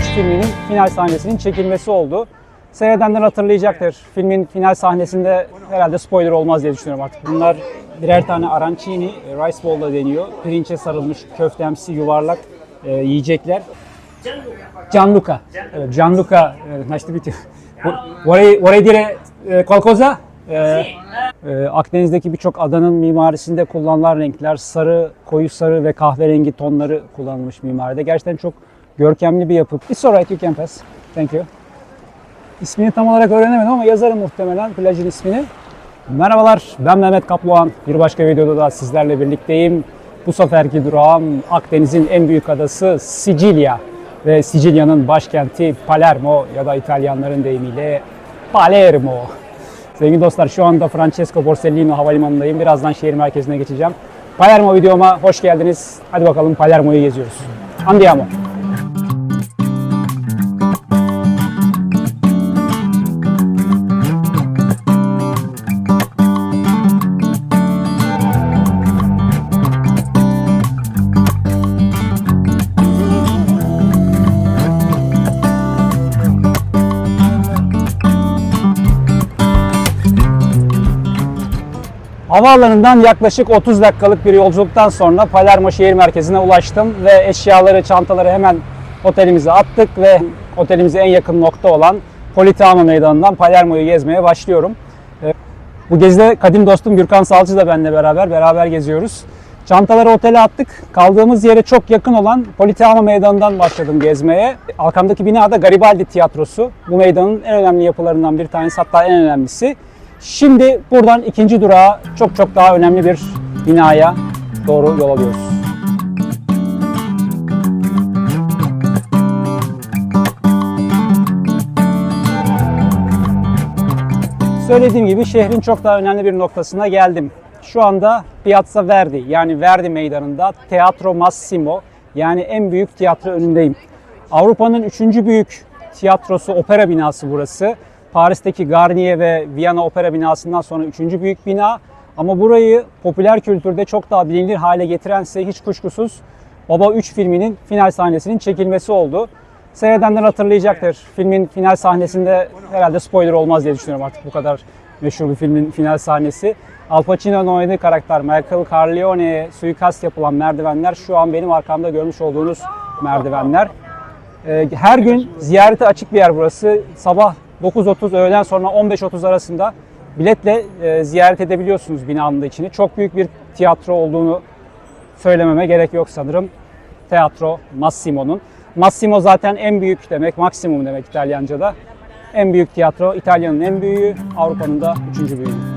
Baba 3 filminin final sahnesinin çekilmesi oldu. Seyredenler hatırlayacaktır. Filmin final sahnesinde herhalde spoiler olmaz diye düşünüyorum artık. Bunlar birer tane arancini, e, rice bowl da deniyor. Pirinçe sarılmış köftemsi yuvarlak e, yiyecekler. Gianluca. Evet, Gianluca. e, to meet you. Vorrei, dire qualcosa? Eh, e, Akdeniz'deki birçok adanın mimarisinde kullanılan renkler sarı, koyu sarı ve kahverengi tonları kullanılmış mimaride. Gerçekten çok görkemli bir yapı. It's alright, you can pass. Thank you. İsmini tam olarak öğrenemedim ama yazarım muhtemelen plajın ismini. Merhabalar, ben Mehmet Kapluan. Bir başka videoda da sizlerle birlikteyim. Bu seferki durağım Akdeniz'in en büyük adası Sicilya ve Sicilya'nın başkenti Palermo ya da İtalyanların deyimiyle Palermo. Sevgili dostlar şu anda Francesco Borsellino havalimanındayım. Birazdan şehir merkezine geçeceğim. Palermo videoma hoş geldiniz. Hadi bakalım Palermo'yu geziyoruz. Andiamo. Havaalanından yaklaşık 30 dakikalık bir yolculuktan sonra Palermo şehir merkezine ulaştım ve eşyaları, çantaları hemen otelimize attık ve otelimize en yakın nokta olan Politeama Meydanı'ndan Palermo'yu gezmeye başlıyorum. Ee, Bu gezide kadim dostum Gürkan Salçı da benimle beraber, beraber geziyoruz. Çantaları otele attık. Kaldığımız yere çok yakın olan Politeama Meydanı'ndan başladım gezmeye. Arkamdaki binada Garibaldi Tiyatrosu. Bu meydanın en önemli yapılarından bir tanesi hatta en önemlisi. Şimdi buradan ikinci durağa çok çok daha önemli bir binaya doğru yol alıyoruz. Söylediğim gibi şehrin çok daha önemli bir noktasına geldim. Şu anda Piazza Verdi yani Verdi Meydanı'nda Teatro Massimo yani en büyük tiyatro önündeyim. Avrupa'nın üçüncü büyük tiyatrosu, opera binası burası. Paris'teki Garnier ve Viyana Opera binasından sonra üçüncü büyük bina. Ama burayı popüler kültürde çok daha bilinir hale getirense hiç kuşkusuz Baba 3 filminin final sahnesinin çekilmesi oldu. Seyredenler hatırlayacaktır. Filmin final sahnesinde herhalde spoiler olmaz diye düşünüyorum artık bu kadar meşhur bir filmin final sahnesi. Al Pacino'nun oynadığı karakter Michael Corleone'ye suikast yapılan merdivenler şu an benim arkamda görmüş olduğunuz merdivenler. Ee, Her gün ziyarete açık bir yer burası. Sabah 9.30 öğleden sonra 15.30 arasında biletle e, ziyaret edebiliyorsunuz binanın da içini. Çok büyük bir tiyatro olduğunu söylememe gerek yok sanırım. Teatro Massimo'nun. Massimo zaten en büyük demek, maksimum demek İtalyanca'da. En büyük tiyatro, İtalya'nın en büyüğü, Avrupa'nın da üçüncü büyüğü.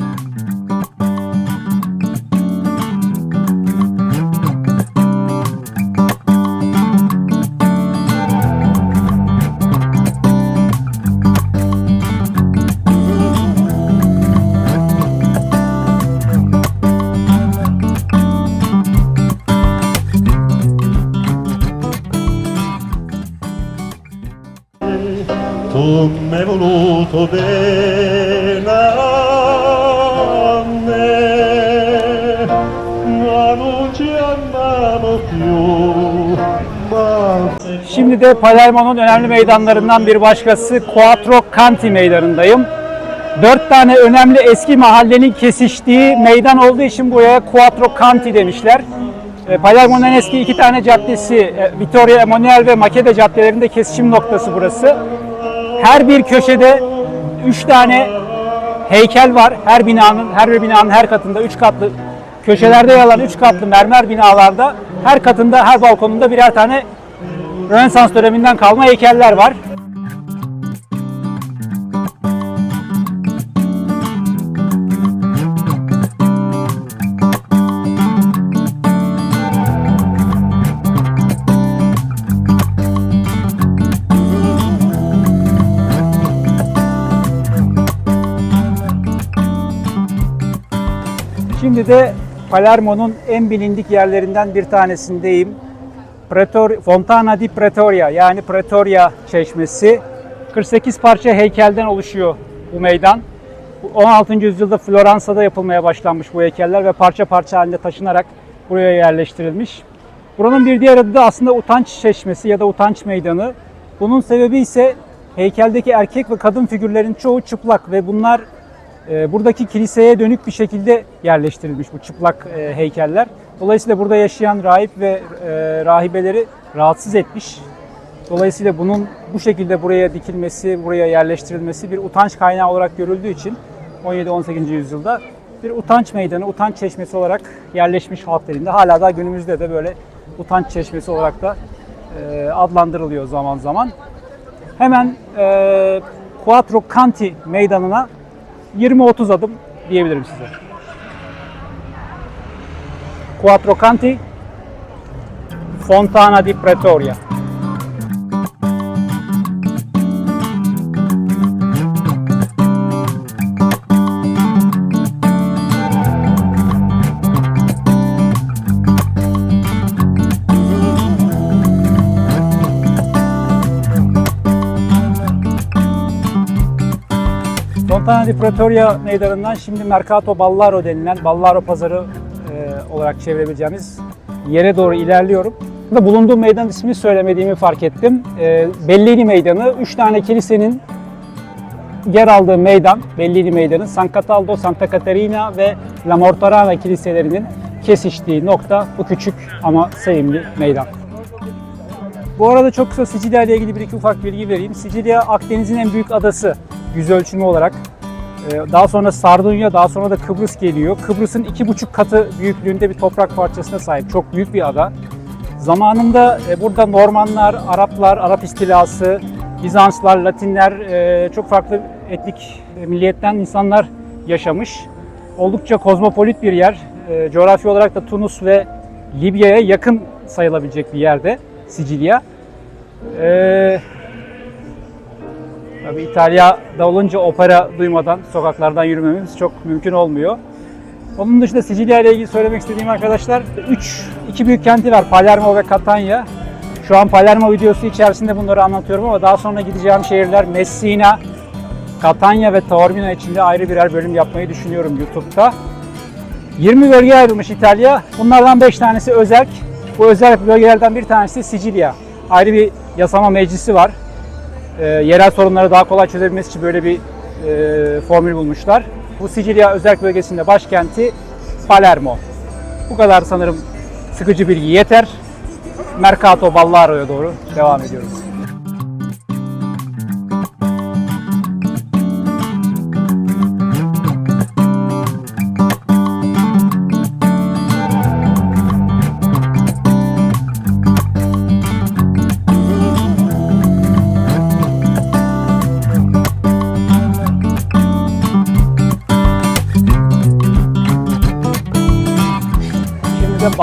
Palermo'nun önemli meydanlarından bir başkası Quattro Canti meydanındayım. Dört tane önemli eski mahallenin kesiştiği meydan olduğu için buraya Quattro Canti demişler. E, Palermo'nun en eski iki tane caddesi e, Vittorio Emanuele ve Makede caddelerinde kesişim noktası burası. Her bir köşede üç tane heykel var. Her binanın, her bir binanın her katında üç katlı köşelerde yer alan üç katlı mermer binalarda her katında, her balkonunda birer tane Rönesans döneminden kalma heykeller var. Şimdi de Palermo'nun en bilindik yerlerinden bir tanesindeyim. Pretor Fontana di Pretoria yani Pretoria Çeşmesi. 48 parça heykelden oluşuyor bu meydan. Bu 16. yüzyılda Floransa'da yapılmaya başlanmış bu heykeller ve parça parça halinde taşınarak buraya yerleştirilmiş. Buranın bir diğer adı da aslında Utanç Çeşmesi ya da Utanç Meydanı. Bunun sebebi ise heykeldeki erkek ve kadın figürlerin çoğu çıplak ve bunlar e, buradaki kiliseye dönük bir şekilde yerleştirilmiş bu çıplak e, heykeller. Dolayısıyla burada yaşayan rahip ve e, rahibeleri rahatsız etmiş. Dolayısıyla bunun bu şekilde buraya dikilmesi, buraya yerleştirilmesi bir utanç kaynağı olarak görüldüğü için 17-18. yüzyılda bir utanç meydanı, utanç çeşmesi olarak yerleşmiş halk dilinde. Hala da günümüzde de böyle utanç çeşmesi olarak da e, adlandırılıyor zaman zaman. Hemen e, Quattro Canti meydanına 20-30 adım diyebilirim size. Quattro Canti, Fontana di Pretoria. Fontana di Pretoria meydanından şimdi Mercato Ballaro denilen Ballaro pazarı olarak çevirebileceğimiz yere doğru ilerliyorum. Burada bulunduğum meydan ismini söylemediğimi fark ettim. E, Bellini Meydanı, 3 tane kilisenin yer aldığı meydan, Bellini Meydanı, San Cataldo, Santa Caterina ve La Mortarana kiliselerinin kesiştiği nokta bu küçük ama sevimli meydan. Bu arada çok kısa Sicilya ile ilgili bir iki ufak bilgi vereyim. Sicilya Akdeniz'in en büyük adası yüz ölçümü olarak. Ee, Daha sonra Sardunya, daha sonra da Kıbrıs geliyor. Kıbrıs'ın iki buçuk katı büyüklüğünde bir toprak parçasına sahip. Çok büyük bir ada. Zamanında e, burada Normanlar, Araplar, Arap istilası, Bizanslar, Latinler, e, çok farklı etnik e, milliyetten insanlar yaşamış. Oldukça kozmopolit bir yer. Coğrafi olarak da Tunus ve Libya'ya yakın sayılabilecek bir yerde Sicilya. Tabii İtalya'da olunca opera duymadan sokaklardan yürümemiz çok mümkün olmuyor. Onun dışında Sicilya ile ilgili söylemek istediğim arkadaşlar 3 iki büyük kenti var Palermo ve Catania. Şu an Palermo videosu içerisinde bunları anlatıyorum ama daha sonra gideceğim şehirler Messina, Catania ve Taormina için de ayrı birer bölüm yapmayı düşünüyorum YouTube'da. 20 bölgeye ayrılmış İtalya. Bunlardan 5 tanesi özerk. Bu özel bölgelerden bir tanesi Sicilya. Ayrı bir yasama meclisi var. Ee, yerel sorunları daha kolay çözebilmesi için böyle bir e, formül bulmuşlar. Bu Sicilya özel bölgesinde başkenti Palermo. Bu kadar sanırım sıkıcı bilgi yeter. Mercato Ballaro'ya doğru devam ediyoruz.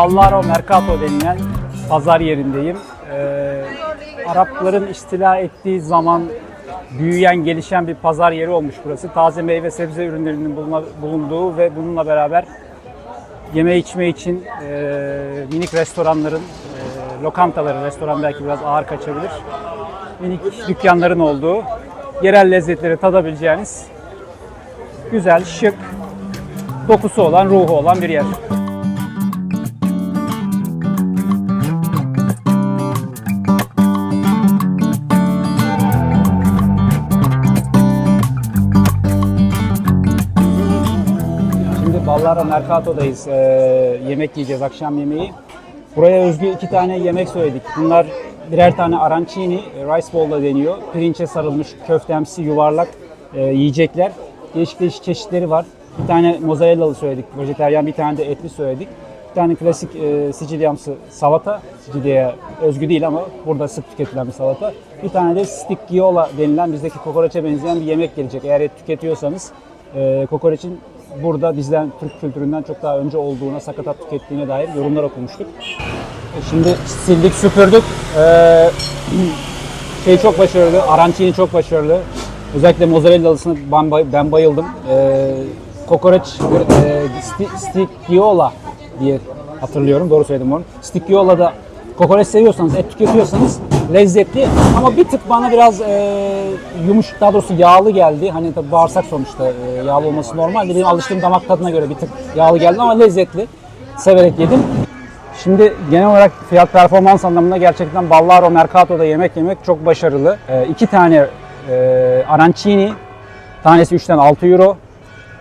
Ballaro Mercato denilen pazar yerindeyim. Ee, Arapların istila ettiği zaman büyüyen, gelişen bir pazar yeri olmuş burası. Taze meyve sebze ürünlerinin buluna- bulunduğu ve bununla beraber yeme içme için e, minik restoranların, e, lokantaların, restoran belki biraz ağır kaçabilir. Minik dükkanların olduğu, yerel lezzetleri tadabileceğiniz güzel, şık, dokusu olan, ruhu olan bir yer. Şimdi Ballara Mercato'dayız. Ee, yemek yiyeceğiz, akşam yemeği. Buraya özgü iki tane yemek söyledik. Bunlar birer tane arancini, rice bowl da deniyor. Pirinçe sarılmış köftemsi yuvarlak e, yiyecekler. Değişik değişik çeşitleri var. Bir tane mozzarellalı söyledik, vejeteryan bir tane de etli söyledik. Bir tane klasik e, Sicilyamsı salata. Sicilya'ya özgü değil ama burada sık tüketilen bir salata. Bir tane de sticchiola denilen bizdeki kokoreçe benzeyen bir yemek gelecek. Eğer et tüketiyorsanız e, kokoreçin burada bizden Türk kültüründen çok daha önce olduğuna, sakatat tükettiğine dair yorumlar okumuştuk. E, Şimdi sildik, süpürdük. Ee, şey çok başarılı, arancini çok başarılı. Özellikle mozzarellalısını ben, ben bayıldım. Ee, kokoreç, e, sti, sticchiola diye hatırlıyorum. Doğru söyledim onu. Sticchiola da kokoreç seviyorsanız, et tüketiyorsanız lezzetli ama bir tık bana biraz e, yumuş, daha doğrusu yağlı geldi. Hani tabii bağırsak sonuçta e, yağlı olması normal. Benim alıştığım damak tadına göre bir tık yağlı geldi ama lezzetli. Severek yedim. Şimdi genel olarak fiyat performans anlamında gerçekten Ballaro Mercato'da yemek yemek çok başarılı. Ee, iki tane e, arancini, tanesi 3'ten 6 euro.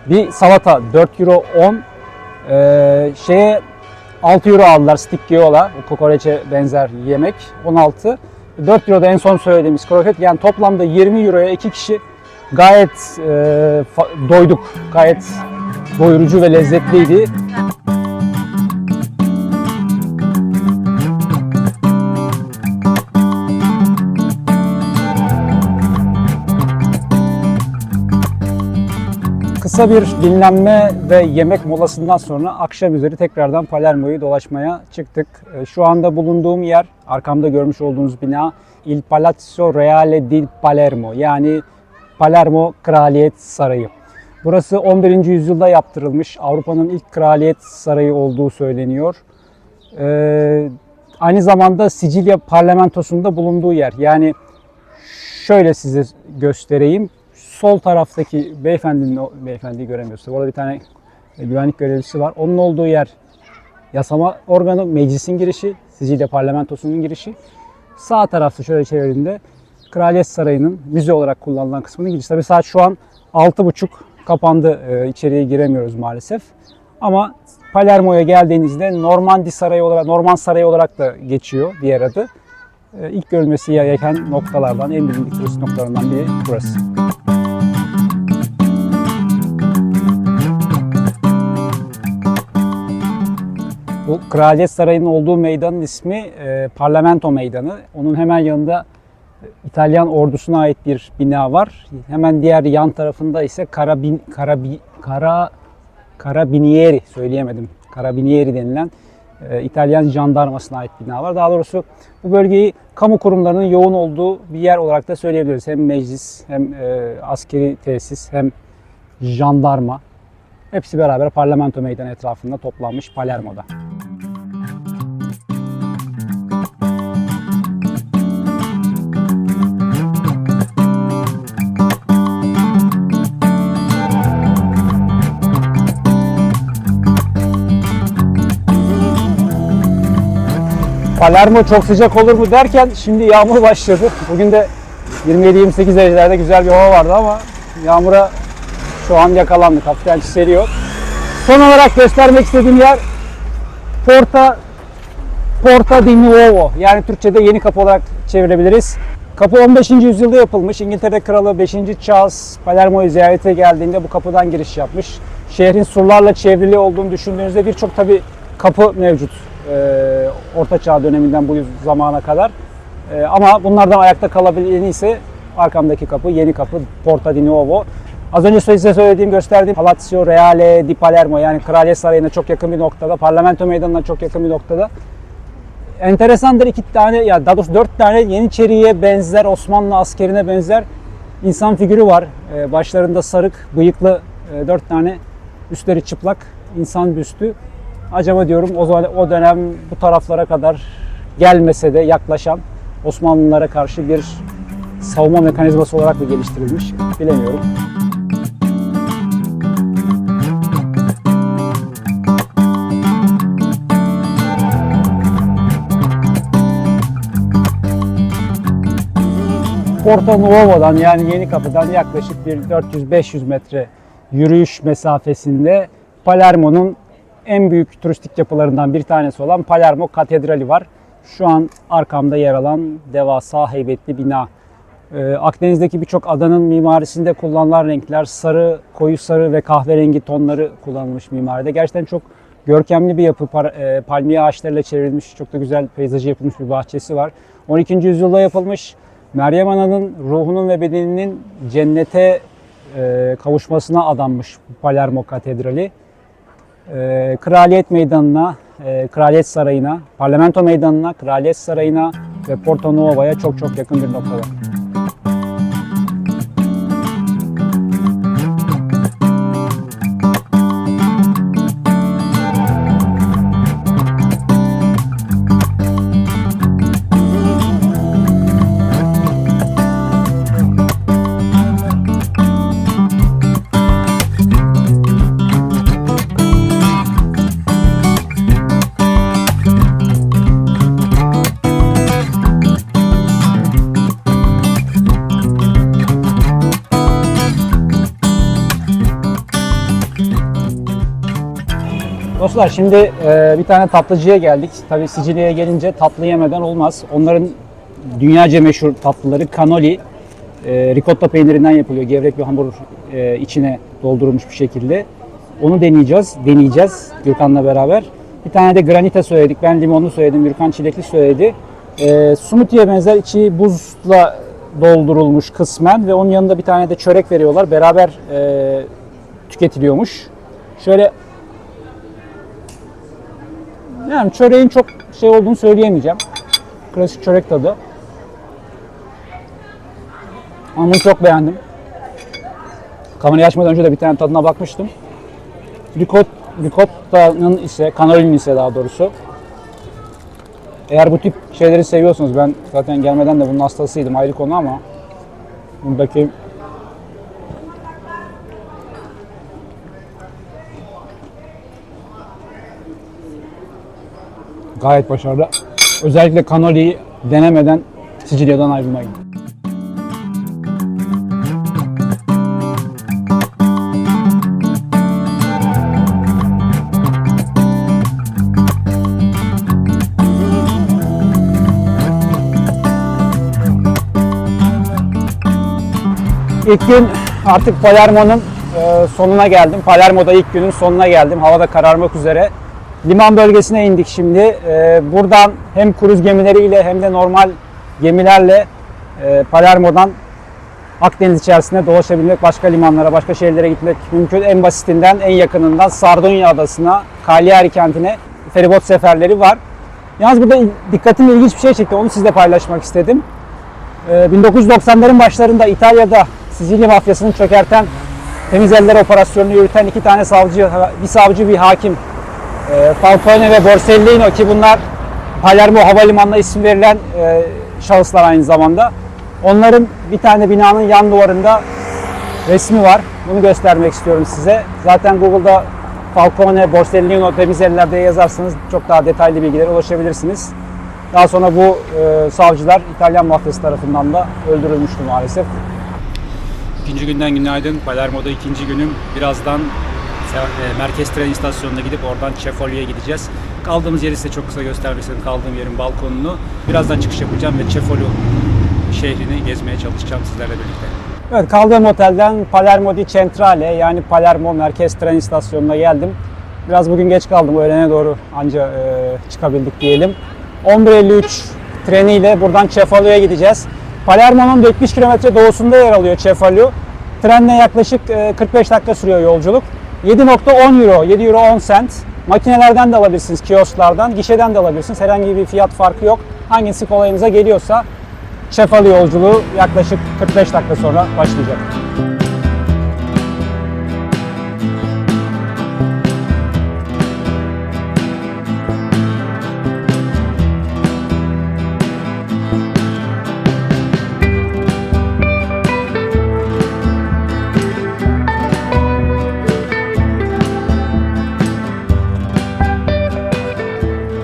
Bir salata 4 euro 10. Ee, şeye 6 euro aldılar stick o kokoreçe benzer yemek 16. 4 euro da en son söylediğimiz kroket. Yani toplamda 20 euroya iki kişi gayet e, doyduk. Gayet doyurucu ve lezzetliydi. Kısa bir dinlenme ve yemek molasından sonra akşam üzeri tekrardan Palermo'yu dolaşmaya çıktık. Ee, Şu anda bulunduğum yer, arkamda görmüş olduğunuz bina Il Palazzo Reale di Palermo yani Palermo Kraliyet Sarayı. Burası 11. yüzyılda yaptırılmış Avrupa'nın ilk kraliyet sarayı olduğu söyleniyor. Ee, aynı zamanda Sicilya parlamentosunda bulunduğu yer. Yani şöyle size göstereyim. Sol taraftaki beyefendinin, beyefendiyi göremiyorsunuz. Orada bir tane e, güvenlik görevlisi var. Onun olduğu yer yasama organı, meclisin girişi, Sicilya parlamentosunun girişi. Sağ tarafta şöyle çevirdiğinde Kraliyet Sarayı'nın müze olarak kullanılan kısmının girişi. Tabii saat şu an 6.30 kapandı. Ee, içeriye giremiyoruz maalesef. Ama Palermo'ya geldiğinizde Normandi Sarayı olarak, Norman Sarayı olarak da geçiyor diğer adı. Ee, ilk görülmesi gereken noktalardan, en bilindik turist noktalarından biri burası. Bu Kraliyet Sarayı'nın olduğu meydanın ismi e, Parlamento Meydanı. Onun hemen yanında e, İtalyan ordusuna ait bir bina var. Hemen diğer yan tarafında ise Karabin, Karabi, Kara, Carabinieri söyleyemedim. Carabinieri denilen e, İtalyan jandarmasına ait bina var. Daha doğrusu bu bölgeyi kamu kurumlarının yoğun olduğu bir yer olarak da söyleyebiliriz. Hem meclis hem e, askeri tesis hem jandarma hepsi beraber parlamento meydanı etrafında toplanmış Palermo'da. Palermo çok sıcak olur mu derken şimdi yağmur başladı. Bugün de 27-28 derecelerde güzel bir hava vardı ama yağmura şu an yakalandık. Hafiften çiseliyor. Son olarak göstermek istediğim yer Porta Porta di Nuovo. Yani Türkçe'de yeni kapı olarak çevirebiliriz. Kapı 15. yüzyılda yapılmış. İngiltere Kralı 5. Charles Palermo'yu ziyarete geldiğinde bu kapıdan giriş yapmış. Şehrin surlarla çevrili olduğunu düşündüğünüzde birçok tabi kapı mevcut. Ee, Orta Çağ döneminden bu zamana kadar. Ee, ama bunlardan ayakta kalabileni ise arkamdaki kapı, yeni kapı Porta di Nuovo. Az önce size söylediğim, gösterdiğim Palazzo Reale di Palermo yani Kraliyet Sarayı'na çok yakın bir noktada, Parlamento Meydanı'na çok yakın bir noktada. Enteresandır iki tane ya daha doğrusu dört tane Yeniçeri'ye benzer, Osmanlı askerine benzer insan figürü var. Ee, başlarında sarık, bıyıklı e, dört tane üstleri çıplak insan büstü. Acaba diyorum o, zaman- o dönem bu taraflara kadar gelmese de yaklaşan Osmanlılara karşı bir savunma mekanizması olarak mı geliştirilmiş bilemiyorum. Porto Nuovo'dan yani Yeni Kapı'dan yaklaşık bir 400-500 metre yürüyüş mesafesinde Palermo'nun en büyük turistik yapılarından bir tanesi olan Palermo Katedrali var. Şu an arkamda yer alan devasa heybetli bina. Ee, Akdeniz'deki birçok adanın mimarisinde kullanılan renkler sarı, koyu sarı ve kahverengi tonları kullanılmış mimaride. Gerçekten çok görkemli bir yapı. E, palmiye ağaçlarıyla çevrilmiş, çok da güzel peyzajı yapılmış bir bahçesi var. 12. yüzyılda yapılmış. Meryem Ana'nın ruhunun ve bedeninin cennete e, kavuşmasına adanmış Palermo Katedrali. E, Kraliyet Meydanı'na, e, Kraliyet Sarayı'na, Parlamento Meydanı'na, Kraliyet Sarayı'na ve Porto Nuovo'ya çok çok yakın bir noktada. Dostlar şimdi e, bir tane tatlıcıya geldik. Tabii Sicilya'ya gelince tatlı yemeden olmaz. Onların dünyaca meşhur tatlıları cannoli. E, ricotta peynirinden yapılıyor. Gevrek bir hamur e, içine doldurulmuş bir şekilde. Onu deneyeceğiz. Deneyeceğiz Gürkan'la beraber. Bir tane de granita söyledik. Ben limonlu söyledim. Gürkan çilekli söyledi. E, smoothie'ye benzer içi buzla doldurulmuş kısmen ve onun yanında bir tane de çörek veriyorlar. Beraber e, tüketiliyormuş. Şöyle yani çöreğin çok şey olduğunu söyleyemeyeceğim. Klasik çörek tadı. Ama bunu çok beğendim. Kamerayı açmadan önce de bir tane tadına bakmıştım. Ricot, ricotta'nın ise, canolinin ise daha doğrusu. Eğer bu tip şeyleri seviyorsunuz, ben zaten gelmeden de bunun hastasıydım ayrı konu ama buradaki Gayet başarılı. Özellikle kanoliyi denemeden Sicilya'dan ayrılmayın. İlk gün artık Palermo'nun e, sonuna geldim. Palermo'da ilk günün sonuna geldim. Hava da kararmak üzere. Liman bölgesine indik şimdi. E, buradan hem kruz gemileriyle hem de normal gemilerle e, Palermo'dan Akdeniz içerisinde dolaşabilmek, başka limanlara, başka şehirlere gitmek mümkün. En basitinden, en yakınından Sardunya adasına, Cagliari kentine feribot seferleri var. Yalnız burada dikkatimi ilginç bir şey çekti. Onu sizle paylaşmak istedim. Ee, 1990'ların başlarında İtalya'da Sicilya mafyasını çökerten temiz eller operasyonunu yürüten iki tane savcı, bir savcı bir hakim e, Falcone ve Borsellino ki bunlar Palermo Havalimanı'na isim verilen e, şahıslar aynı zamanda. Onların bir tane binanın yan duvarında resmi var. Bunu göstermek istiyorum size. Zaten Google'da Falcone, Borsellino, temiz eller diye yazarsanız çok daha detaylı bilgilere ulaşabilirsiniz. Daha sonra bu e, savcılar İtalyan mafyası tarafından da öldürülmüştü maalesef. İkinci günden günaydın. Palermo'da ikinci günüm. Birazdan merkez tren istasyonuna gidip oradan Cefalio'ya gideceğiz. Kaldığımız yeri size çok kısa göstermek. Kaldığım yerin balkonunu. Birazdan çıkış yapacağım ve Cefalio şehrini gezmeye çalışacağım sizlerle birlikte. Evet kaldığım otelden Palermo di Centrale yani Palermo merkez tren istasyonuna geldim. Biraz bugün geç kaldım öğlene doğru anca e, çıkabildik diyelim. 11.53 treniyle buradan Cefalio'ya gideceğiz. Palermo'nun 70 kilometre doğusunda yer alıyor Cefalio. Trenle yaklaşık e, 45 dakika sürüyor yolculuk. 7.10 euro, 7 euro 10 cent. Makinelerden de alabilirsiniz, kiosklardan, gişeden de alabilirsiniz. Herhangi bir fiyat farkı yok. Hangisi kolayınıza geliyorsa Cefalio yolculuğu yaklaşık 45 dakika sonra başlayacak.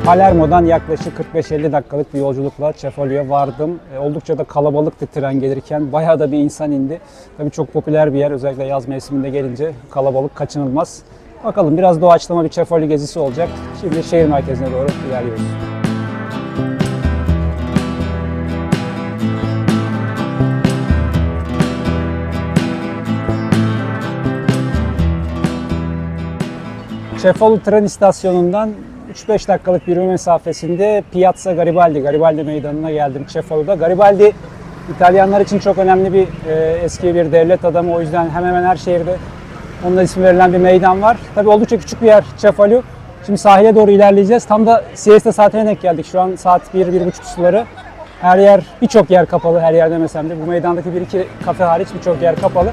Palermo'dan yaklaşık 45-50 dakikalık bir yolculukla Cefalio'ya vardım. E, oldukça da kalabalıktı tren gelirken. Bayağı da bir insan indi. Tabii çok popüler bir yer. Özellikle yaz mevsiminde gelince kalabalık kaçınılmaz. Bakalım biraz doğaçlama bir Cefalio gezisi olacak. Şimdi şehir merkezine doğru ilerliyoruz. Cefalù tren istasyonundan 3-5 dakikalık yürüme mesafesinde Piazza Garibaldi, Garibaldi meydanına geldim Cefalü'da. Garibaldi İtalyanlar için çok önemli bir e, eski bir devlet adamı. O yüzden hemen hemen her şehirde onunla isim verilen bir meydan var. Tabii oldukça küçük bir yer Cefalü. Şimdi sahile doğru ilerleyeceğiz. Tam da siesta saatine denk geldik. Şu an saat 1-1.30 suları. Her yer, birçok yer kapalı. Her yer demesem de bu meydandaki bir iki kafe hariç birçok yer kapalı.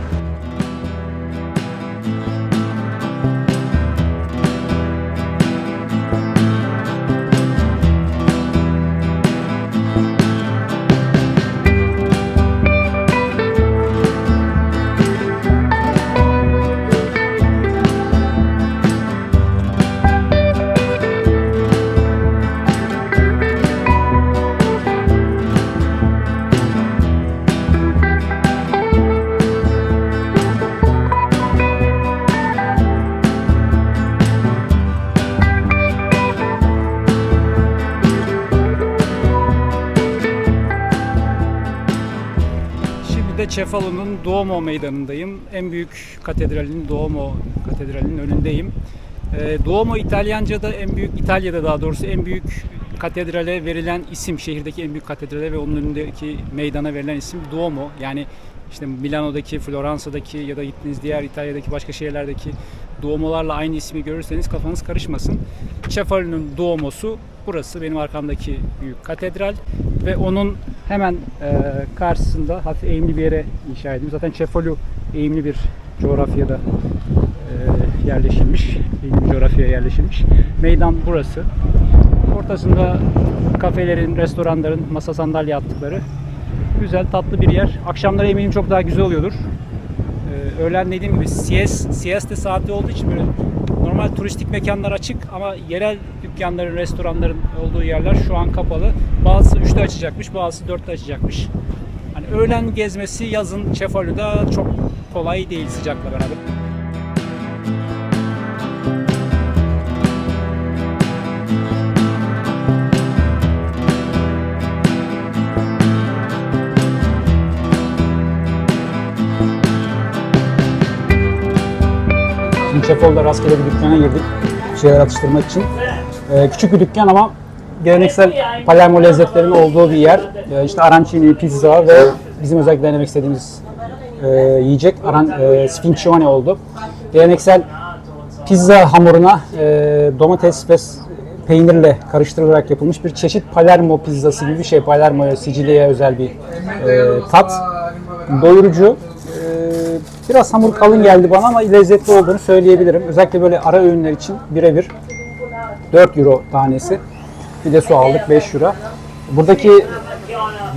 Cefalo'nun Duomo meydanındayım. En büyük katedralin Duomo katedralinin önündeyim. Ee, Duomo İtalyanca'da en büyük, İtalya'da daha doğrusu en büyük katedrale verilen isim, şehirdeki en büyük katedrale ve onun önündeki meydana verilen isim Duomo. Yani işte Milano'daki, Floransa'daki ya da gittiğiniz diğer İtalya'daki başka şehirlerdeki Duomo'larla aynı ismi görürseniz kafanız karışmasın. Cefalo'nun Duomo'su burası benim arkamdaki büyük katedral ve onun hemen e, karşısında hafif eğimli bir yere inşa edilmiş. Zaten Cefalo eğimli bir coğrafyada e, yerleşilmiş. Eğimli coğrafyaya yerleşilmiş. Meydan burası. Ortasında kafelerin, restoranların masa sandalye attıkları güzel tatlı bir yer. Akşamları eminim çok daha güzel oluyordur. Ee, öğlen dediğim gibi siest, sieste saati olduğu için böyle normal turistik mekanlar açık ama yerel dükkanların, restoranların olduğu yerler şu an kapalı. Bazısı 3'te açacakmış, bazısı 4'te açacakmış. Hani öğlen gezmesi yazın Cefalo'da çok kolay değil sıcakla beraber. Şimdi Çefol'da rastgele bir dükkana girdik. Şeyler atıştırmak için. Ee, küçük bir dükkan ama geleneksel Palermo lezzetlerinin olduğu bir yer. Ee, işte arancini, pizza ve bizim özellikle denemek istediğimiz e, yiyecek aran, e, sfincione oldu. Geleneksel pizza hamuruna e, domates ve peynirle karıştırılarak yapılmış bir çeşit Palermo pizzası gibi bir şey. Palermo'ya, Sicilya'ya özel bir e, tat. Doyurucu. Biraz hamur kalın geldi bana ama lezzetli olduğunu söyleyebilirim. Özellikle böyle ara öğünler için birebir 4 euro tanesi. Bir de su aldık 5 euro. Buradaki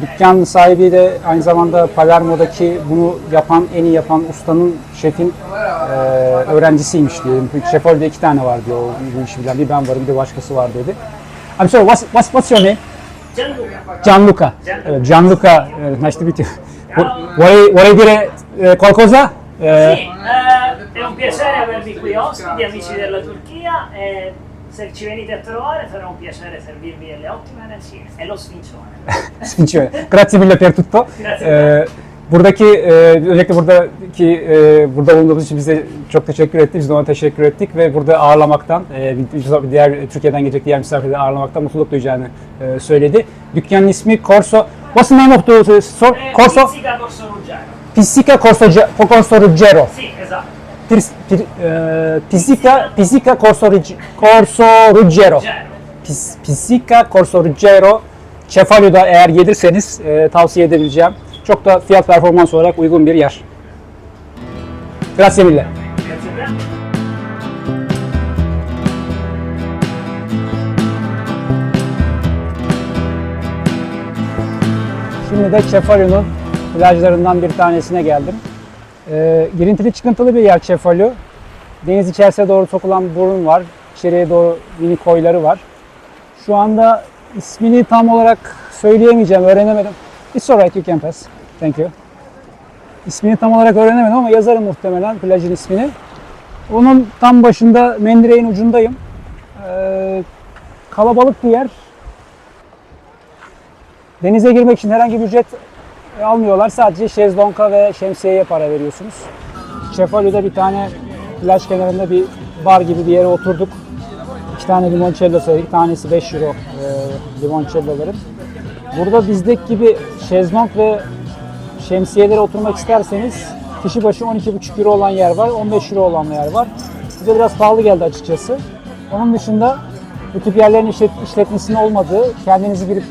dükkan sahibi de aynı zamanda Palermo'daki bunu yapan, en iyi yapan ustanın, şefin e, öğrencisiymiş diyelim. Şeföl'de iki tane var diyor bu işi bilen. Bir ben varım bir de başkası var dedi. I'm sorry, what's, what's, what's your name? Gianluca. Evet, Gianluca, eh, nice to meet you. Vorrei, vorrei dire eh, qualcosa? Eh, Sì, eh, è un piacere avervi qui ospiti, amici della Turchia. E se ci venite a trovare sarà un piacere servirvi delle ottime arancine e lo sfincione. Sfincione. Grazie mille per tutto. Grazie. Ee, buradaki e, özellikle buradaki e, burada bulunduğumuz için bize çok teşekkür etti. Biz de ona teşekkür ettik ve burada ağırlamaktan, e, bir diğer Türkiye'den gelecek diğer misafirleri ağırlamaktan mutluluk duyacağını e, söyledi. Dükkanın ismi Corso. What's the name of the store? Eh, Corso Pizzica Corso Ruggiano. Pizzica Corso, Corso Ruggero. Sì, esatto. Pir, pir, e, Pizzica, Pizzica Corso, Corso Ruggero. Ruggero. Pis, Pizzica Corso Ruggero Cefalo'da eğer yedirseniz e, tavsiye edebileceğim. Çok da fiyat performans olarak uygun bir yer. Grazie mille. Grazie a Şimdi de Cefalo'nun plajlarından bir tanesine geldim. E, girintili çıkıntılı bir yer Cefalo. Deniz içerisine doğru sokulan burun var. İçeriye doğru mini koyları var. Şu anda ismini tam olarak söyleyemeyeceğim, öğrenemedim. It's alright, you can pass. Thank you. İsmini tam olarak öğrenemedim ama yazarım muhtemelen plajın ismini. Onun tam başında mendireğin ucundayım. Ee, kalabalık bir yer. Denize girmek için herhangi bir ücret almıyorlar. Sadece şezlonga ve şemsiyeye para veriyorsunuz. Cefalo'da bir tane plaj kenarında bir bar gibi bir yere oturduk. İki tane limoncello söyledik. Tanesi 5 euro e, limoncelloların. Burada bizdeki gibi şezlong ve şemsiyelere oturmak isterseniz kişi başı 12,5 euro olan yer var, 15 euro olan yer var. Bize biraz pahalı geldi açıkçası. Onun dışında bu tip yerlerin işlet, işletmesinin olmadığı, kendinizi girip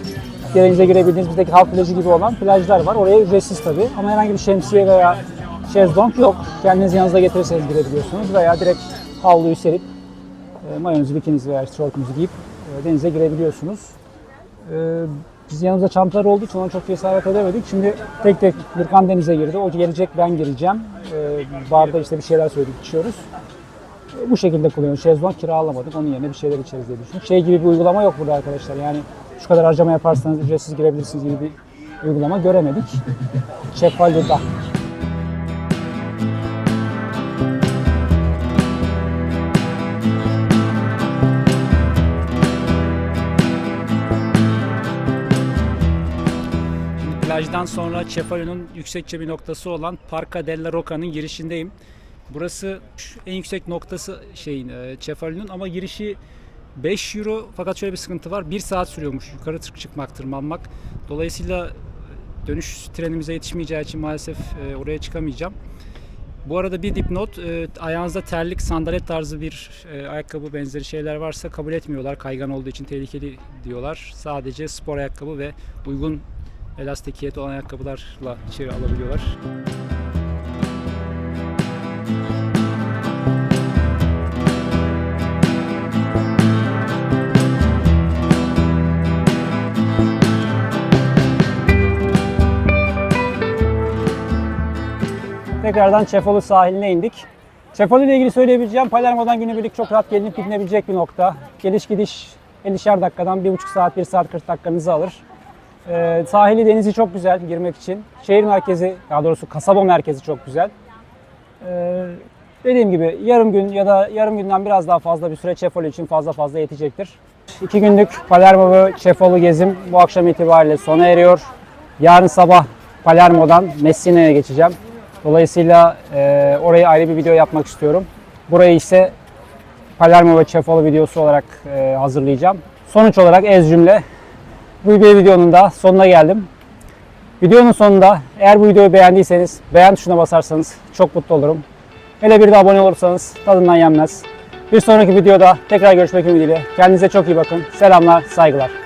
denize girebildiğiniz bizdeki halk plajı gibi olan plajlar var. Oraya ücretsiz tabii ama herhangi bir şemsiye veya şezlong yok. Kendiniz yanınızda getirirseniz girebiliyorsunuz veya direkt havluyu serip e, mayonuzu, bikininizi veya tişörtünüzü giyip e, denize girebiliyorsunuz. E, biz yanımızda çantalar olduğu için ona çok cesaret edemedik. Şimdi tek tek Gürkan denize girdi. O gelecek ben gireceğim. E, barda işte bir şeyler söyledik, içiyoruz. Bu şekilde kullanıyoruz. Şezlong kiralamadık. Onun yerine bir şeyler içeriz diye düşündük. Şey gibi bir uygulama yok burada arkadaşlar. Yani şu kadar harcama yaparsanız ücretsiz girebilirsiniz gibi bir uygulama göremedik. Cefalo'da. plajdan sonra Cefalo'nun yüksekçe bir noktası olan Parca della Roca'nın girişindeyim. Burası en yüksek noktası şeyin e, Cefalo'nun ama girişi 5 euro fakat şöyle bir sıkıntı var. 1 saat sürüyormuş yukarı çıkmak, tırmanmak. Dolayısıyla e, dönüş trenimize yetişmeyeceği için maalesef e, oraya çıkamayacağım. Bu arada bir dipnot, e, ayağınızda terlik, sandalet tarzı bir e, ayakkabı benzeri şeyler varsa kabul etmiyorlar. Kaygan olduğu için tehlikeli diyorlar. Sadece spor ayakkabı ve uygun elastikiyeti olan ayakkabılarla içeri alabiliyorlar. Tekrardan Cefalo sahiline indik. Cefalo ile ilgili söyleyebileceğim Palermo'dan günübirlik çok rahat gelinip gidilebilecek bir nokta. Geliş gidiş 50'şer dakikadan 1,5 saat 1 saat 40 dakikanızı alır. Ee, sahili denizi çok güzel girmek için. Şehir merkezi daha doğrusu kasaba merkezi çok güzel. Ee, dediğim gibi yarım gün ya da yarım günden biraz daha fazla bir süre Cefalo için fazla fazla yetecektir. İki günlük Palermo ve Cefalo gezim bu akşam itibariyle sona eriyor. Yarın sabah Palermo'dan Messina'ya geçeceğim. Dolayısıyla e, orayı ayrı bir video yapmak istiyorum. Burayı ise Palermo ve Cefalo videosu olarak e, hazırlayacağım. Sonuç olarak ez cümle bu bir videonun da sonuna geldim. Videonun sonunda eğer bu videoyu beğendiyseniz beğen tuşuna basarsanız çok mutlu olurum. Hele bir de abone olursanız tadından yenmez. Bir sonraki videoda tekrar görüşmek ümidiyle. Kendinize çok iyi bakın. Selamlar, saygılar.